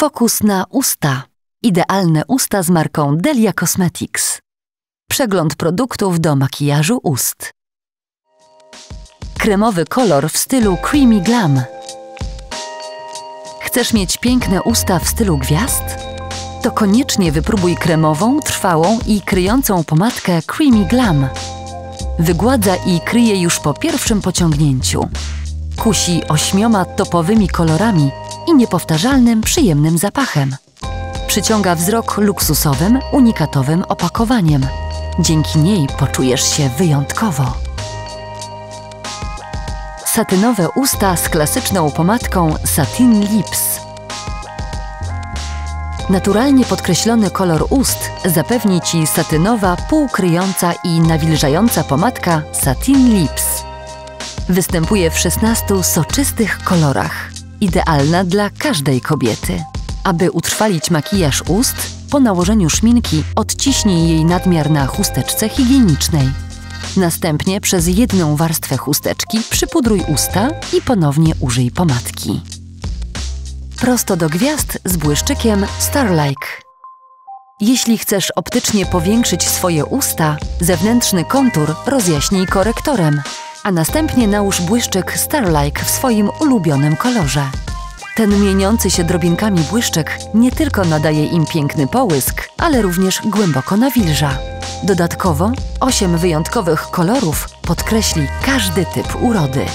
Fokus na usta. Idealne usta z marką Delia Cosmetics. Przegląd produktów do makijażu ust. Kremowy kolor w stylu Creamy Glam. Chcesz mieć piękne usta w stylu gwiazd? To koniecznie wypróbuj kremową, trwałą i kryjącą pomadkę Creamy Glam. Wygładza i kryje już po pierwszym pociągnięciu. Kusi ośmioma topowymi kolorami i niepowtarzalnym, przyjemnym zapachem. Przyciąga wzrok luksusowym, unikatowym opakowaniem. Dzięki niej poczujesz się wyjątkowo. Satynowe usta z klasyczną pomadką Satin Lips. Naturalnie podkreślony kolor ust zapewni Ci satynowa, półkryjąca i nawilżająca pomadka Satin Lips. Występuje w 16 soczystych kolorach. Idealna dla każdej kobiety. Aby utrwalić makijaż ust, po nałożeniu szminki odciśnij jej nadmiar na chusteczce higienicznej. Następnie przez jedną warstwę chusteczki przypudruj usta i ponownie użyj pomadki. Prosto do gwiazd z błyszczykiem Starlike. Jeśli chcesz optycznie powiększyć swoje usta, zewnętrzny kontur rozjaśnij korektorem, a następnie nałóż błyszczyk Starlike w swoim ulubionym kolorze. Ten mieniący się drobinkami błyszczyk nie tylko nadaje im piękny połysk, ale również głęboko nawilża. Dodatkowo osiem wyjątkowych kolorów podkreśli każdy typ urody.